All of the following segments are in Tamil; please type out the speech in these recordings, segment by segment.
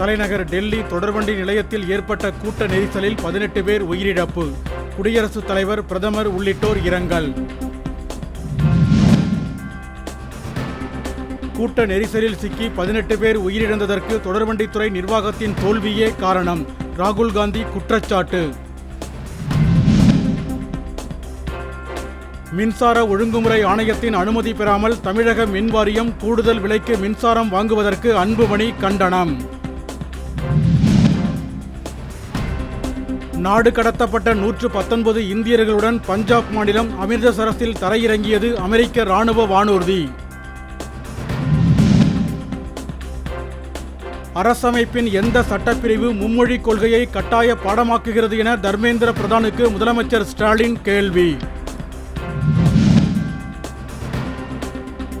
தலைநகர் டெல்லி தொடர்வண்டி நிலையத்தில் ஏற்பட்ட கூட்ட நெரிசலில் பதினெட்டு பேர் உயிரிழப்பு. குடியரசுத் தலைவர் பிரதமர் உள்ளிட்டோர் இரங்கல். கூட்ட நெரிசலில் சிக்கி பதினெட்டு பேர் உயிரிழந்ததற்கு தொடர்வண்டித்துறை நிர்வாகத்தின் தோல்வியே காரணம். ராகுல் காந்தி குற்றச்சாட்டு. மின்சார ஒழுங்குமுறை ஆணையத்தின் அனுமதி பெறாமல் தமிழக மின்வாரியம் கூடுதல் விலைக்கு மின்சாரம் வாங்குவதற்கு அன்புமணி கண்டனம். நாடு கடத்தப்பட்ட நூற்று பத்தொன்பது இந்தியர்களுடன் பஞ்சாப் மாநிலம் அமிர்தசரஸில் தரையிறங்கியது அமெரிக்க ராணுவ வானூர்தி. அரசமைப்பின் எந்த சட்டப்பிரிவு மும்மொழி கொள்கையை கட்டாய பாடமாக்குகிறது என தர்மேந்திர பிரதானுக்கு முதலமைச்சர் ஸ்டாலின் கேள்வி.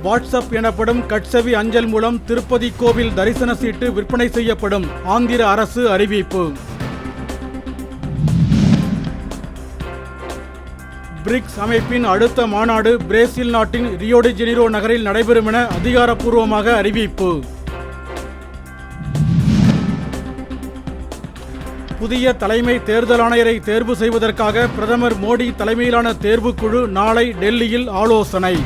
வாட்ஸ்அப் எனப்படும் கட்சவி அஞ்சல் மூலம் திருப்பதி கோவில் தரிசன சீட்டு விற்பனை செய்யப்படும் ஆந்திர அரசு அறிவிப்பு. பிரிக்ஸ் அமைப்பின் அடுத்த மாநாடு பிரேசில் நாட்டின் ரியோடி ஜெனிரோ நகரில் நடைபெறும் என அதிகாரப்பூர்வமாக அறிவிப்பு. புதிய தலைமை தேர்தல் ஆணையரை தேர்வு செய்வதற்காக பிரதமர் மோடி தலைமையிலான தேர்வுக்குழு நாளை டெல்லியில் ஆலோசனை.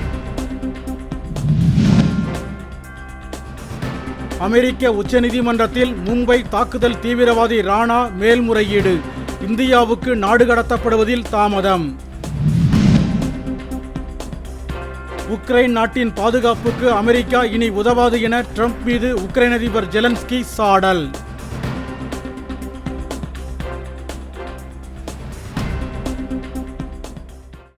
அமெரிக்க உச்சநீதிமன்றத்தில் மும்பை தாக்குதல் தீவிரவாதி ராணா மேல்முறையீடு. இந்தியாவுக்கு நாடு கடத்தப்படுவதில் தாமதம். உக்ரைன் நாட்டின் பாதுகாப்புக்கு அமெரிக்கா இனி உதவாது என ட்ரம்ப் மீது உக்ரைன் அதிபர் ஜெலன்ஸ்கி சாடல்.